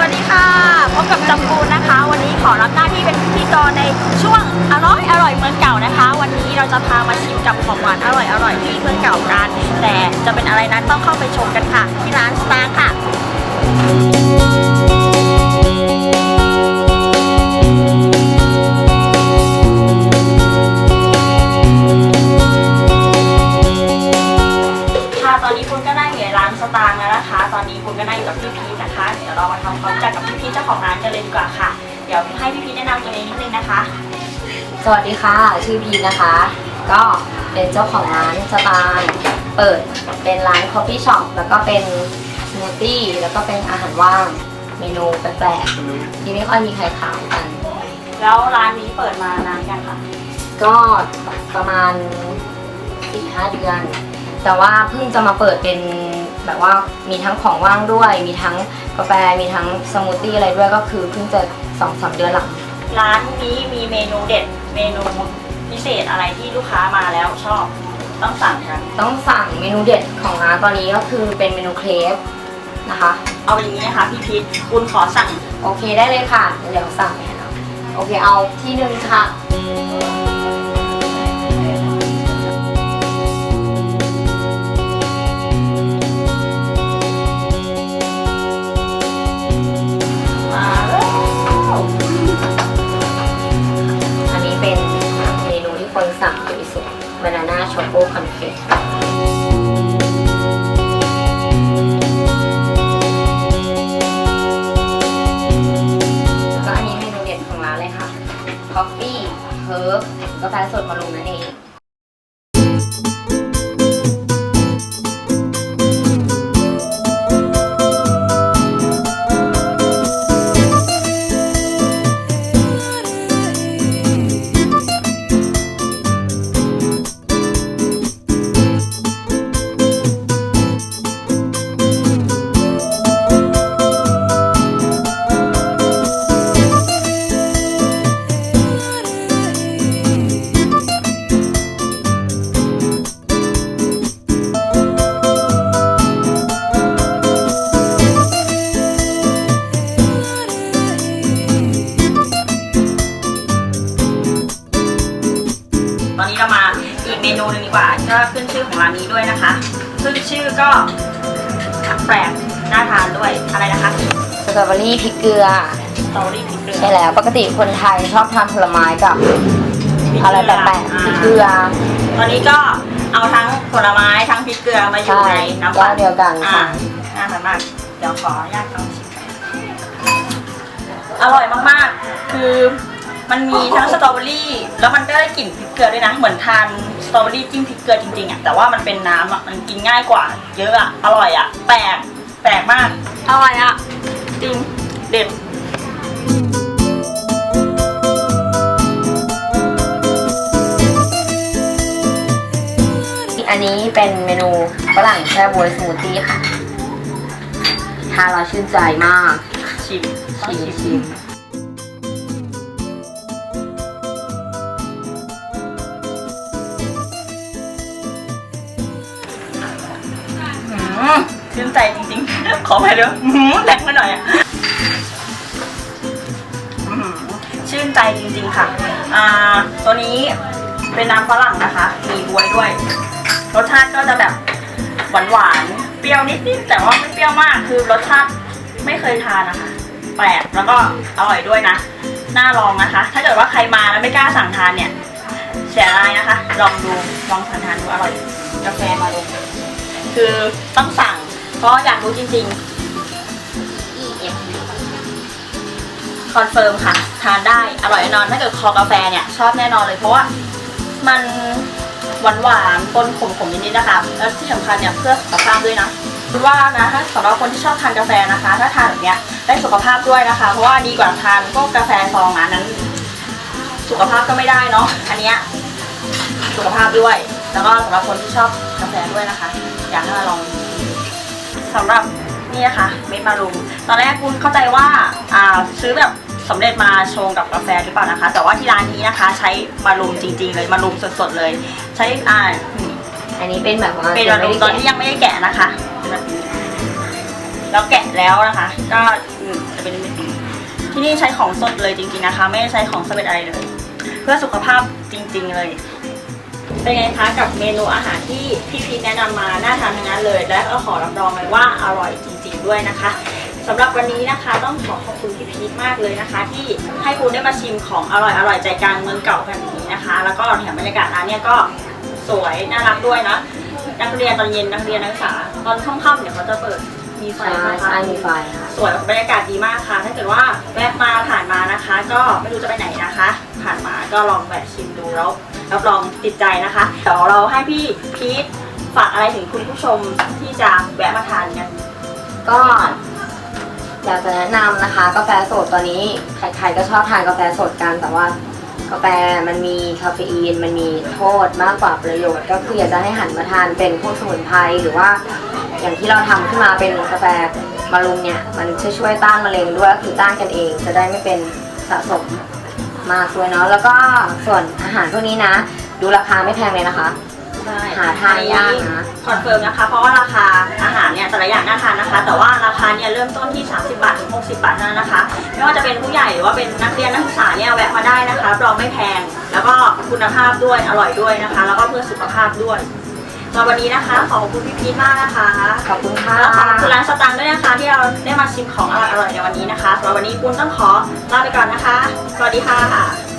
วัสดีค่ะ พบกับจำปูนนะคะ วันนี้ขอรับหน้าที่เป็นพิธีกรในช่วงอร่อยอร่อยเมืองเก่านะคะ วันนี้เราจะพามาชิมกับของหวานอร่อยอร่อยที่เมืองเก่ากัน แต่จะเป็นอะไรนั้นต้องเข้าไปชมกันค่ะ ที่ร้านสตาร์ค่ะ ตางค์แล้วนะคะ ตอนนี้คุณก็นั่งอยู่กับพี่พีชนะคะ เดี๋ยวเรามาทำความรู้จักกับพี่พีชเจ้าของร้านกันเลยดีกว่าค่ะ เดี๋ยวให้พี่พีชแนะนำตัวเองนิดนึงนะคะ สวัสดีค่ะ ชื่อพีนะคะ ก็เป็นเจ้าของร้านสตาร์เปิดเป็นร้านคอฟฟี่ช็อปแล้วก็เป็นสมูทตี้แล้วก็เป็นอาหารว่างเมนูแปลกๆที่ไม่ค่อยมีใครขายกัน แล้วร้านนี้เปิดมานานกันค่ะก็ประมาณ4-5เดือน แต่ว่าเพิ่งจะมาเปิดเป็น แบบว่ามีทั้งของว่างด้วย มีทั้งกาแฟมีทั้งสมูทตี้อะไรด้วยก็คือเพิ่งจะสองสามเดือนหลัง ร้านนี้มีเมนูเด็ดเมนูพิเศษอะไรที่ลูกค้ามาแล้วชอบต้องสั่งกันต้องสั่งเมนูเด็ดของร้านตอนนี้ก็คือเป็นเมนูเครปนะคะ เอาอย่างนี้นะคะพี่พีชคุณขอสั่งโอเคได้เลยค่ะ เดี๋ยวสั่งให้เราโอเคเอาที่หนึ่งค่ะ คนสั่งเยอะที่สุดบานาน่าช็อกโกคอนเฟกแล้วก็อันนี้เมนูเด็ดของร้านเลยค่ะ คอฟฟี่ เฮิร์บกาแฟสดมาลงนั่นเอง ร้านนี้ด้วยนะคะ ซึ่งชื่อก็แปลกน่าทานด้วยอะไรนะคะสตรอเบอรี่พริกเกลือสตรอเบอรี่พริกเกลือใช่แล้วปกติคนไทยชอบทานผลไม้กับอะไรแปลกๆพริกเกลือ ตอนนี้ก็เอาทั้งผลไม้ทั้งพริกเกลือมาอยู่ใช่ในน้ำแก้ปั่วนเดียวกันอ่าค่ะน่าทานมากเดี๋ยวขออนุญาตลองชิมอร่อยมากๆ คือ มันมีทั้งสตรอเบอรี่ แล้วมันก็ได้กลิ่นพริกเกลือด้วยนะ เหมือนทานสตรอเบอรี่จิ้มพริกเกลือจริงๆอะ แต่ว่ามันเป็นน้ำอะ มันกินง่ายกว่า เยอะอะ อร่อยอะ แปลก แปลกมาก อร่อยอะ จริง เด็ดอันนี้เป็นเมนูฝรั่งแช่บวยสมูทตี้ค่ะ ทานแล้วชื่นใจมาก ชิมชิมชิม ใจจริงๆ ขอไปด้วยหือแรงไปหน่อยอะชื่นใจจริงๆค่ะ อ่า ตัวนี้เป็นน้ำฝรั่งนะคะ มีบวยด้วย รสชาติก็จะแบบหวานๆเปรี้ยวนิดๆแต่ว่าไม่เปรี้ยวมาก คือรสชาติไม่เคยทานนะคะ แปลกแล้วก็อร่อยด้วยนะ น่าลองนะคะ ถ้าเกิดว่าใครมาแล้วไม่กล้าสั่งทานเนี่ยเสียดายนะคะ ลองดู ลองทานทานดูอร่อย กาแฟมาลงคือต้องสั่ง เพราะอยากรู้จริงๆ คอนเฟิร์มค่ะ ทานได้ อร่อยแน่นอน ถ้าเกิดคอกาแฟเนี่ย ชอบแน่นอนเลย เพราะว่ามันหวานหวานๆปนขมๆนิดๆนะคะ แล้วที่สำคัญเนี่ยเพื่อสุขภาพด้วยนะคิดว่านะถ้าสำหรับคนที่ชอบทานกาแฟนะคะ ถ้าทานแบบเนี้ยได้สุขภาพด้วยนะคะ เพราะว่าดีกว่าทานพวกกาแฟซองอันนั้น สุขภาพก็ไม่ได้เนาะ อันเนี้ยสุขภาพด้วย แล้วก็สำหรับคนที่ชอบกาแฟด้วยนะคะ อยากให้มาลอง สำหรับนี่นะคะเม็ดมารูมตอนแรกคุณเข้าใจว่าอ่าซื้อแบบสำเร็จมาชงกับกาแฟหรือเปล่านะคะ แต่ว่าที่ร้านนี้นะคะ ใช้มารูมจริง ๆ เลยมารูมสดๆเลย ใช้อ่านี่อันนี้เป็นแบบว่าเป็นยัมางรูไม่มได้ตอนแกะที่ยังไม่ได้แกะนะคะเป็นแบบนี้แล้วแกะแล้วนะคะ ก็อืมจะเป็นแบบนี้ที่นี่ใช้ของสดเลยจริง ๆนะคะ ไม่ได้ใช้ของสำเร็จอะไรเลย เพื่อสุขภาพจริง ๆ เลย เป็นไงคะกับเมนูอาหารที่พี่พีชแนะนำมาน่าทานทั้งนั้นเลย และก็ขอรับรองเลยว่าอร่อยจริง ๆ ด้วยนะคะสำหรับวันนี้นะคะต้องขอขอบคุณพี่พีชมากเลยนะคะ ที่ให้ปูได้มาชิมของอร่อยอร่อยใจกลางเมืองเก่ากันอย่างนี้นะคะ แล้วก็แถมบรรยากาศร้านเนี่ยก็สวยน่ารักด้วยนะนักเรียนตอนเย็นนักเรียนนักศึกษาตอนค่ำๆเดี๋ยวเขาจะเปิดมีไฟใช่นะคะใช่มีไฟค่ะสวยบรรยากาศดีมากค่ะ ถ้าเกิดว่าแวะมาผ่านมานะคะ ก็ไม่รู้จะไปไหนนะคะ ผ่านมาก็ลองแวะชิมดูแล้ว รับรองติดใจนะคะเดี๋ยวเราให้พี่พีทฝากอะไรถึงคุณผู้ชมที่จะแวะมาทานกันก็อยากจะแนะนำนะคะ กาแฟสดตอนนี้ใครๆก็ชอบทานกาแฟสดกันแต่ว่ากาแฟมันมีคาเฟอีน มันมีโทษมากกว่าประโยชน์ ก็คืออยากจะให้หันมาทานเป็นพวกสมุนไพรหรือว่า อย่างที่เราทำขึ้นมาเป็นกาแฟมารุมเนี่ย มันช่วยช่วยต้านมะเร็งด้วยก็คือต้านกันเอง จะได้ไม่เป็นสะสม มากด้วยเนาะแล้วก็ส่วนอาหารพวกนี้นะ ดูราคาไม่แพงเลยนะคะใช่หาทานยากนะ คอนเฟิร์มนะคะ เพราะว่าราคาอาหารเนี่ยแต่ละอย่างน่าทานนะคะ แต่ว่าราคาเนี่ยเริ่มต้นที่ 30 บาทถึง 60 บาทเท่านั้นนะคะ ไม่ว่าจะเป็นผู้ใหญ่หรือว่าเป็นนักเรียนนักศึกษาเนี่ยแวะมาได้นะคะรับรองไม่แพง แล้วก็คุณภาพด้วย อร่อยด้วยนะคะ แล้วก็เพื่อสุขภาพด้วย สำหรับวันนี้นะคะขอบคุณพี่พีทมากนะคะขอบคุณค่ะแล้วขอบคุณร้านสตังค์ด้วยนะคะ ที่เราได้มาชิมของอร่อยๆในวันนี้นะคะสำหรับวันนี้ปุ้นต้องขอลาไปก่อนนะคะ สวัสดีค่ะ